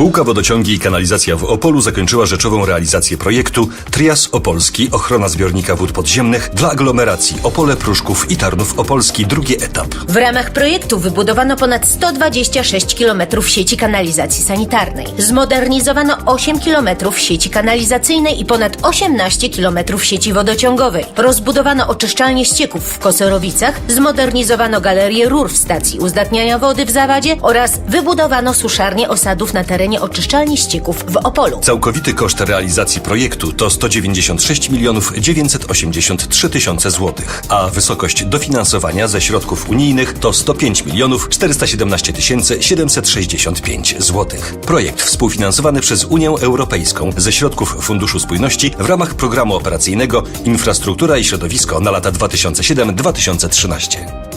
Spółka Wodociągi i Kanalizacja w Opolu zakończyła rzeczową realizację projektu Trias Opolski Ochrona zbiornika wód podziemnych dla aglomeracji Opole, Pruszków i Tarnów Opolski drugi etap. W ramach projektu wybudowano ponad 126 km sieci kanalizacji sanitarnej. Zmodernizowano 8 km sieci kanalizacyjnej i ponad 18 km sieci wodociągowej. Rozbudowano oczyszczalnie ścieków w Kosorowicach, zmodernizowano galerię rur w stacji uzdatniania wody w Zawadzie oraz wybudowano suszarnię osadów na terenie oczyszczalni ścieków w Opolu. Całkowity koszt realizacji projektu to 196 milionów 983 tysiące złotych, a wysokość dofinansowania ze środków unijnych to 105 milionów 417 tysięcy 765 złotych. Projekt współfinansowany przez Unię Europejską ze środków Funduszu Spójności w ramach programu operacyjnego Infrastruktura i Środowisko na lata 2007-2013.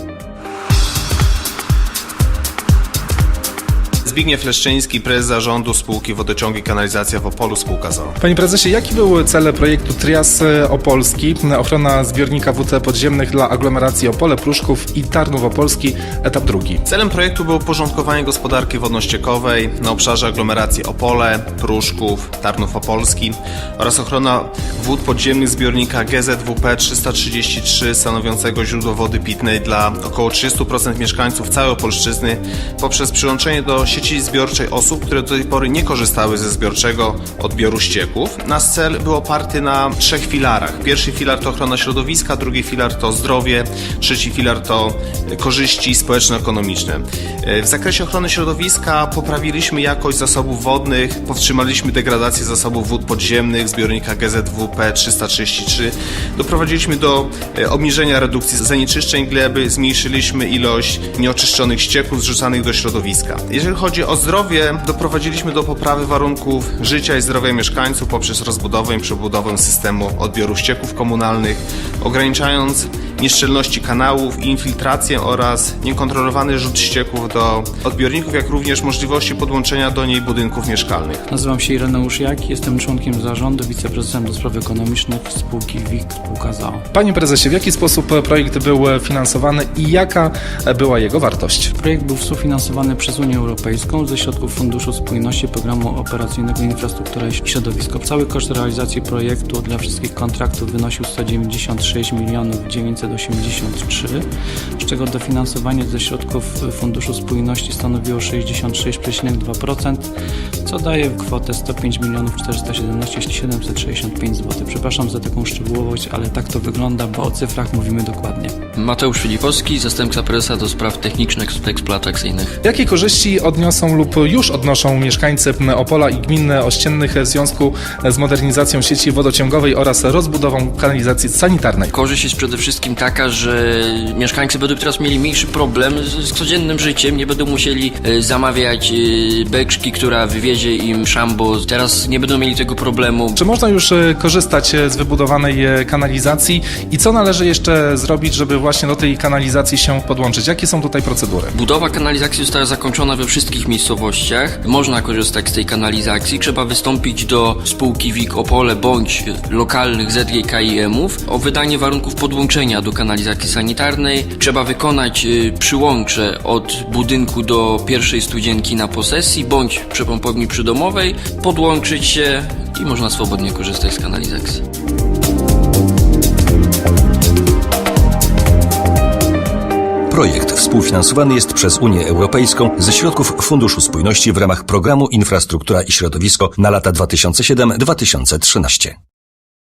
Zbigniew Leszczyński, prezes zarządu spółki Wodociągi i Kanalizacja w Opolu, spółka ZOO. Panie prezesie, jaki był cel projektu Trias Opolski, ochrona zbiornika wód podziemnych dla aglomeracji Opole, Pruszków i Tarnów Opolski, etap drugi? Celem projektu było porządkowanie gospodarki wodno-ściekowej na obszarze aglomeracji Opole, Pruszków, Tarnów Opolski oraz ochrona wód podziemnych zbiornika GZWP 333 stanowiącego źródło wody pitnej dla około 30% mieszkańców całej Opolszczyzny poprzez przyłączenie do sieci zbiorczej osób, które do tej pory nie korzystały ze zbiorczego odbioru ścieków. Nasz cel był oparty na trzech filarach. Pierwszy filar to ochrona środowiska, drugi filar to zdrowie, trzeci filar to korzyści społeczno-ekonomiczne. W zakresie ochrony środowiska poprawiliśmy jakość zasobów wodnych, powstrzymaliśmy degradację zasobów wód podziemnych w zbiornikach GZWP 333, doprowadziliśmy do e, obniżenia redukcji zanieczyszczeń gleby, zmniejszyliśmy ilość nieoczyszczonych ścieków zrzucanych do środowiska. Jeżeli chodzi o zdrowie, doprowadziliśmy do poprawy warunków życia i zdrowia mieszkańców poprzez rozbudowę i przebudowę systemu odbioru ścieków komunalnych, ograniczając nieszczelności kanałów i infiltrację oraz niekontrolowany rzut ścieków do odbiorników, jak również możliwości podłączenia do niej budynków mieszkalnych. Nazywam się Ireneusz Jak, jestem członkiem zarządu, wiceprezesem do spraw ekonomicznych spółki WIG Spółka ZAO. Panie prezesie, w jaki sposób projekt był finansowany i jaka była jego wartość? Projekt był współfinansowany przez Unię Europejską ze środków Funduszu Spójności Programu Operacyjnego Infrastruktura i Środowisko. Cały koszt realizacji projektu dla wszystkich kontraktów wynosił 196 milionów 983, z czego dofinansowanie ze środków Funduszu Spójności stanowiło 66,2%, co daje kwotę 105 milionów 417 765 zł. Przepraszam za taką szczegółowość, ale tak to wygląda, bo o cyfrach mówimy dokładnie. Mateusz Filipowski, zastępca prezesa do spraw technicznych i eksploatacyjnych. Jakie korzyści odniosą lub już odnoszą mieszkańcy Opola i gmin ościennych w związku z modernizacją sieci wodociągowej oraz rozbudową kanalizacji sanitarnej? Korzyść jest przede wszystkim taka, że mieszkańcy będą teraz mieli mniejszy problem z, z codziennym życiem, nie będą musieli e, zamawiać e, beczki, która wywiezie im szambo. Teraz nie będą mieli tego problemu. Czy można już e, korzystać z wybudowanej kanalizacji i co należy jeszcze zrobić, żeby właśnie do tej kanalizacji się podłączyć? Jakie są tutaj procedury? Budowa kanalizacji została zakończona we wszystkich miejscowościach. Można korzystać z tej kanalizacji. Trzeba wystąpić do spółki WIG Opole bądź lokalnych ZGKiM-ów o wydanie warunków podłączenia do kanalizacji sanitarnej. Trzeba wykonać y, przyłącze od budynku do pierwszej studzienki na posesji bądź przy pompowni przydomowej, podłączyć się i można swobodnie korzystać z kanalizacji. Projekt współfinansowany jest przez Unię Europejską ze środków Funduszu Spójności w ramach programu Infrastruktura i Środowisko na lata 2007-2013.